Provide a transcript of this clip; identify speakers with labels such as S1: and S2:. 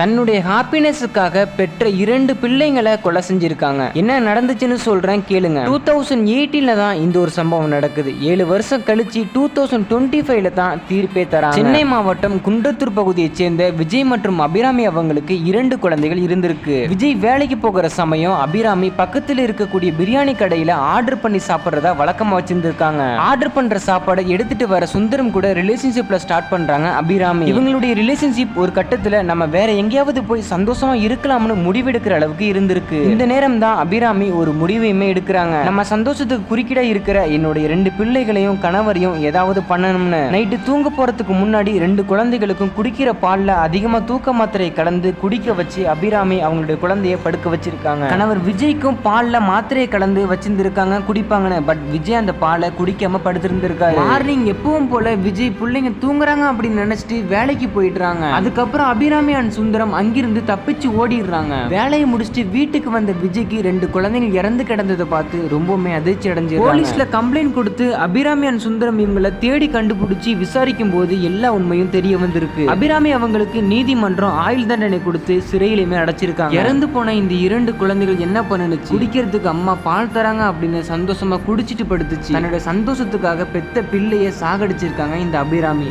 S1: தன்னுடைய ஹாப்பினஸுக்காக பெற்ற இரண்டு பிள்ளைங்களை கொலை செஞ்சிருக்காங்க. என்ன நடந்துச்சுன்னு சொல்றேன் கேளுங்க. டூ தௌசண்ட் எயிட்டீன்ல தான் இந்த ஒரு சம்பவம் நடக்குது. ஏழு வருஷம் கழிச்சு டூ தௌசண்ட் டுவெண்ட்டி ஃபைவ்ல தான் தீர்ப்பே தரா சென்னை மாவட்டம் குன்றத்தூர் பகுதியைச் சேர்ந்த விஜய் மற்றும் அபிராமி அவங்களுக்கு இரண்டு குழந்தைகள் இருந்திருக்கு. விஜய் வேலைக்கு போகிற சமயம் அபிராமி பக்கத்தில் இருக்கக்கூடிய பிரியாணி கடையில ஆர்டர் பண்ணி சாப்பிடுறதா வழக்கமா வச்சிருந்திருக்காங்க. ஆர்டர் பண்ற சாப்பாடை எடுத்துட்டு வர சுந்தரம் கூட ரிலேஷன்ஷிப்ல ஸ்டார்ட் பண்றாங்க அபிராமி. இவங்களுடைய ரிலேஷன்ஷிப் ஒரு கட்டத்துல நம்ம வேற எங்கேயாவது போய் சந்தோஷமா இருக்கலாம்னு முடிவெடுக்கிற அளவுக்கு இருந்திருக்கு. இந்த நேரம் தான் அபிராமி ஒரு முடிவையுமே எடுக்கிறாங்க. நம்ம சந்தோஷத்துக்கு குறுக்கிட இருக்கிற என்னுடைய ரெண்டு பிள்ளைகளையும் கணவரையும் ஏதாவது பண்ணணும்னு. நைட்டு தூங்க போறதுக்கு முன்னாடி ரெண்டு குழந்தைகளுக்கும் குடிக்கிற பால்ல அதிகமா தூக்க மாத்திரை கலந்து குடிக்க வச்சு அபிராமி அவங்களுடைய குழந்தைய படுக்க வச்சிருக்காங்க. கணவர் விஜய்க்கும் பால்ல மாத்திரையை கலந்து வச்சிருந்திருக்காங்க குடிப்பாங்கன்னு. பட் விஜய் அந்த பாலை குடிக்காம படுத்திருந்திருக்காரு. மார்னிங் எப்பவும் போல விஜய் பிள்ளைங்க தூங்குறாங்க அப்படின்னு நினைச்சிட்டு வேலைக்கு போயிடுறாங்க. அதுக்கப்புறம் அபிராமி அண்ட் சுந்தர் சுந்தரம் அங்கிருந்து தப்பிச்சு ஓடிடுறாங்க. வேலையை முடிச்சுட்டு வீட்டுக்கு வந்த விஜய்க்கு ரெண்டு குழந்தைகள் இறந்து கிடந்ததை பார்த்து ரொம்பவுமே அதிர்ச்சி அடைஞ்சு போலீஸ்ல கம்ப்ளைண்ட் கொடுத்து அபிராமி அண்ட் சுந்தரம் இவங்களை தேடி கண்டுபிடிச்சு விசாரிக்கும் போது எல்லா உண்மையும் தெரிய வந்திருக்கு. அபிராமி அவங்களுக்கு நீதிமன்றம் ஆயுள் தண்டனை கொடுத்து சிறையிலுமே அடைச்சிருக்காங்க. இறந்து போன இந்த இரண்டு குழந்தைகள் என்ன பண்ணுச்சு குடிக்கிறதுக்கு அம்மா பால் தராங்க அப்படின்னு சந்தோஷமா குடிச்சிட்டு படுத்துச்சு. தன்னோட சந்தோஷத்துக்காக பெத்த பிள்ளைய சாகடிச்சிருக்காங்க இந்த அபிராமி.